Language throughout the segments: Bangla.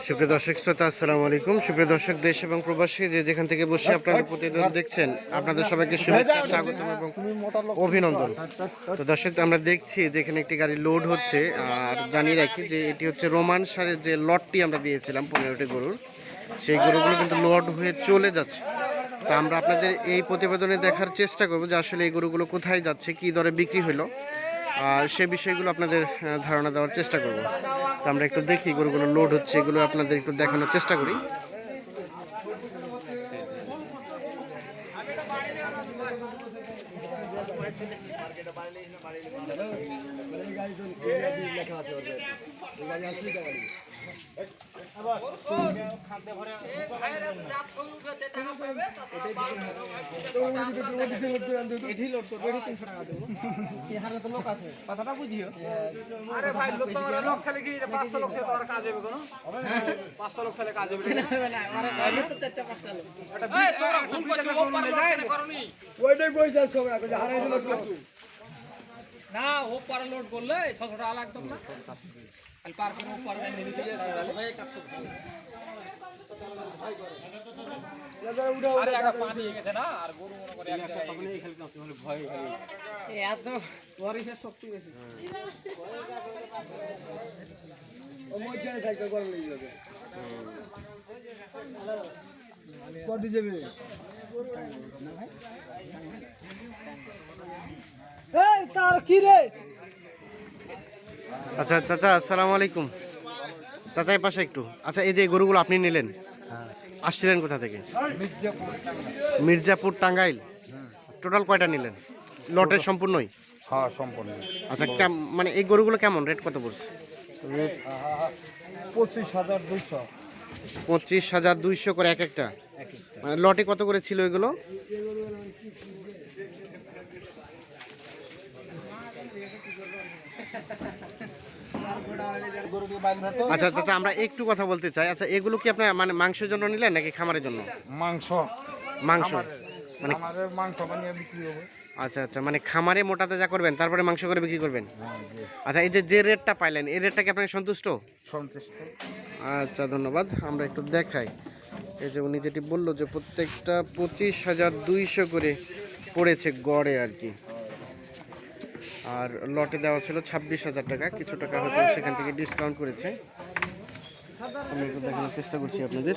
সুপ্রিয় দর্শক শ্রোতা, আসসালামু আলাইকুম। সুপ্রিয় দর্শক, দেশ এবং প্রবাসী যে যেখান থেকে বসে আপনারা প্রতিদিন দেখছেন, আপনাদের সবাইকে শুভেচ্ছা, স্বাগতম এবং অভিনন্দন। তো দর্শক, আমরা দেখছি যে এখানে একটি গাড়ি লোড হচ্ছে, আর জানিয়ে রাখি যে এটি হচ্ছে রোমান সারের যে লটটি আমরা দিয়েছিলাম, পনেরোটি গরুর, সেই গরুগুলো কিন্তু লোড হয়ে চলে যাচ্ছে। তা আমরা আপনাদের এই প্রতিবেদনে দেখার চেষ্টা করব যে আসলে এই গরুগুলো কোথায় যাচ্ছে, কী দরে বিক্রি হলো। সে বিষয়গুলো আপনাদের ধারণা দেওয়ার চেষ্টা করব। তো আমরা একটু দেখি গরুগুলো লোড হচ্ছে, এগুলো আপনাদের একটু দেখানোর চেষ্টা করি। না ও পারে লোড করলে ছশো টাকা লাগতো না। কত যাবে এই তার কি রে? আচ্ছা চাচা আসসালামু আলাইকুম। চাচা পাশে একটু। আচ্ছা এই যে গরুগুলো আপনি নিলেন আসছিলেন কোথা থেকে? মির্জাপুর টাঙ্গাইল। টোটাল কয়টা নিলেন? লটের সম্পূর্ণই? হ্যাঁ সম্পূর্ণ। আচ্ছা মানে এই গরুগুলো কেমন? রেট কত পড়ছে? রেট পঁচিশ হাজার দুইশো। পঁচিশ হাজার দুইশো করে এক একটা। মানে লটে কত করে ছিল এগুলো? আচ্ছা আচ্ছা আচ্ছা, আমরা একটু কথা বলতে চাই। আচ্ছা এগুলো কি আপনার মানে মাংসের জন্য নিলেন নাকি খামারের জন্য? মাংস। মাংস। মানে মাংস বানিয়ে বিক্রি হবে। আচ্ছা আচ্ছা মানে খামারে মোটাতে যা করবেন তারপরে মাংস করে বিক্রি করবেন? আচ্ছা এই যে যে রেটটা পাইলেন এই রেটটা কি আপনি সন্তুষ্ট? সন্তুষ্ট। আচ্ছা ধন্যবাদ। আমরা একটু দেখাই। এই যে উনি যেটি বলল যে প্রত্যেকটা পঁচিশ হাজার দুইশো করে পড়েছে গড়ে আর কি। আর লটে দেওয়া ছিল ছাব্বিশ হাজার টাকা। কিছু টাকা হয়তো সেখান থেকে ডিসকাউন্ট করেছে। আমি একটু দেখানোর চেষ্টা করছি আপনাদের।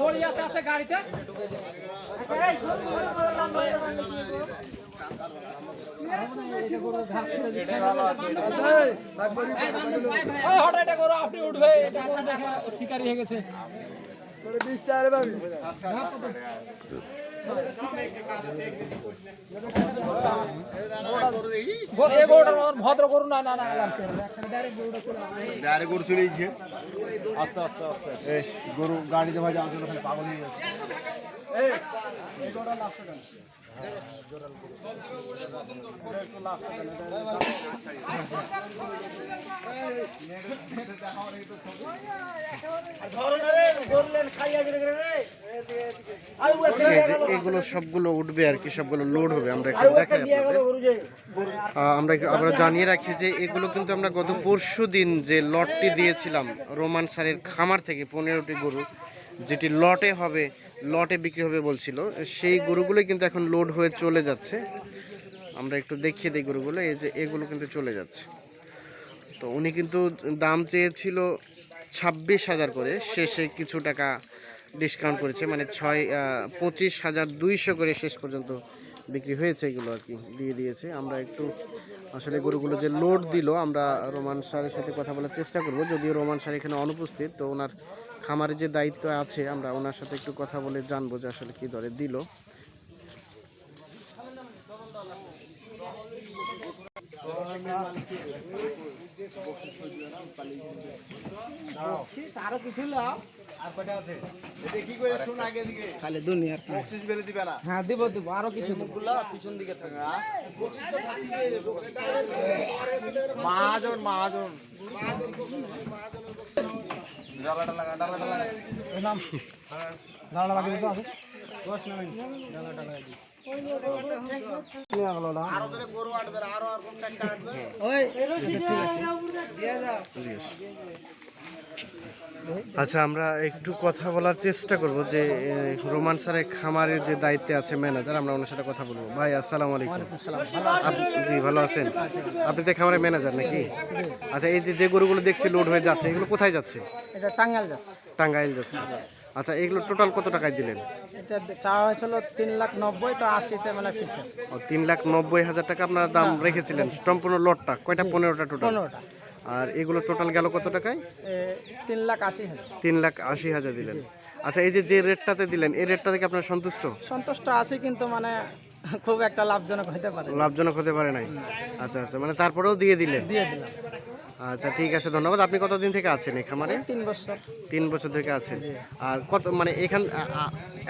দড়ি আছে আছে গাড়িতে এটা করো আপনি উঠবে এটা করো, দেখো, শিকারি হয়ে গেছে ভদ্র গরু না না ডাইরেক্ট গরু চলে গিয়ে আস্তে আস্তে আস্তে গরু গাড়িতে ভাই আসলে খালি পাগল হয়ে এগুলো সবগুলো উঠবে আর কি, সবগুলো লোড হবে। আমরা একটু দেখাই আমরা আমরা জানিয়ে রাখি যে এগুলো কিন্তু আমরা গত পরশু দিন যে লটটি দিয়েছিলাম, রোমান সারের খামার থেকে পনেরোটি গরু যেটি লটে হবে, লটে বিক্রি হবে বলছিল, সেই গরুগুলোই কিন্তু এখন লোড হয়ে চলে যাচ্ছে। আমরা একটু দেখিয়ে দিই গরুগুলো, এই যে এগুলো কিন্তু চলে যাচ্ছে। তো উনি কিন্তু দাম চেয়েছিল ছাব্বিশ হাজার করে, শেষে কিছু টাকা ডিসকাউন্ট করেছে মানে ছয় পঁচিশ হাজার দুইশো করে শেষ পর্যন্ত বিক্রি হয়েছে এগুলো আর কি, দিয়ে দিয়েছে। আমরা একটু আসলে গরুগুলো যে লোড দিল, আমরা রোমান স্যারের সাথে কথা বলার চেষ্টা করব। যদিও রোমান স্যার এখানে অনুপস্থিত, তো ওনার খামারের যে দায়িত্ব আছে আমরা ওনার সাথে একটু কথা বলে জানব যে আসলে কী দরে দিল। খালি দুনিয়ার হ্যাঁ দিব দিব আরও কিছু পিছন দিকে থাকে মহাজন মহাজন ডালাটা লাগা ডালাটা লাগা দাঁড়া। লাগিয়ে দিতে আছে দশ না দাঁড়াটা লাগিয়ে দিই আরও ধরে গরু আটবে আরও আর কোন কাজটা আটবে। ওই। ঠিক আছে। আচ্ছা আমরা একটু কথা বলার চেষ্টা করব যে রোমান স্যারের খামারের যে দায়িত্বে আছে ম্যানেজার আমরা ওনার সাথে কথা বলব। ভাই আসসালামু আলাইকুম। জি ভালো আছেন? আপনি তো খামারের ম্যানেজার নাকি? আচ্ছা এই যে যে গরুগুলো দেখছি লোড হয়ে যাচ্ছে এগুলো কোথায় যাচ্ছে? এটা টাঙ্গাল যাচ্ছে। টাঙ্গাইল যাচ্ছে। আচ্ছা এগুলো টোটাল কত টাকায় দিলেন? এটা চাওয়া হয়েছিল তিন লাখ নব্বই তো আশিতে মানে ফিস আছে। ও তিন লাখ নব্বই হাজার টাকা আপনারা দাম রেখেছিলেন। সম্পূর্ণ লটটা কয়টা? পনেরোটা টোটাল পনেরোটা। আর এগুলো টোটাল গেল কত টাকায়? তিন লাখ আশি হাজার। তিন লাখ আশি হাজার দিলেন। আচ্ছা এই যে যে রেটটাতে দিলেন এই রেটটা থেকে আপনার সন্তুষ্ট? সন্তুষ্ট আছি কিন্তু মানে খুব একটা লাভজনক হতে পারে লাভজনক হতে পারে নাই। আচ্ছা আচ্ছা মানে তারপরেও দিয়ে দিলেন? দিয়ে দিলাম। আচ্ছা ঠিক আছে ধন্যবাদ। আপনি কতদিন থেকে আছেন এই খামারে? তিন বছর। তিন বছর থেকে আছেন। আর কত মানে এখান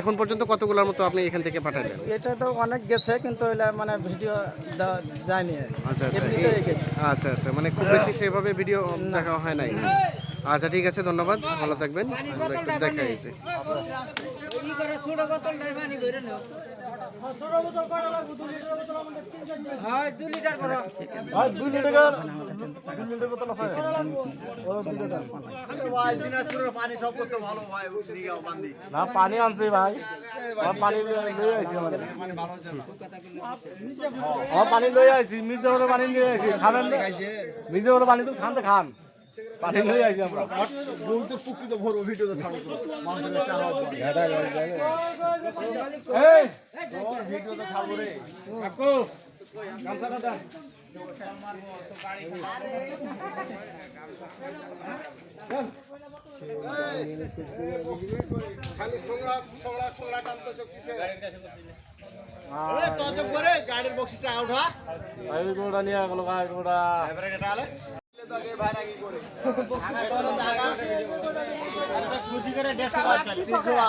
এখন পর্যন্ত কতগুলোর মতো আপনি এখান থেকে পাঠালেন? এটা তো অনেক গেছে কিন্তু মানে ভিডিও যায়নি আচ্ছা আচ্ছা আচ্ছা আচ্ছা মানে খুব বেশি সেভাবে ভিডিও দেখা হয় নাই। আচ্ছা ঠিক আছে ধন্যবাদ। ভালো থাকবেন। আমরা একটু পানি আনছি ভাই পানি পানি লই আইছি মির্জাপুরে পানি লই আইছি খাবেন না মির্জাপুরে পানি তো খান তো খান পানি লই আইছি আমরা বলতে ভিডিও তো চাওয়া এই তোর ভিডিও তো ছাড়বো রে। কাকু গামছাটা দেন খালি সোংলা সোংলা সোংলা টানতেছ কিসে? আরে তো তো করে গাড়ির বক্সিসটা আউট হা। নিয়ে গেল এবারে কেটা আলে। জায়গা খুশি করে 150 বাদ চালি 300 বাদ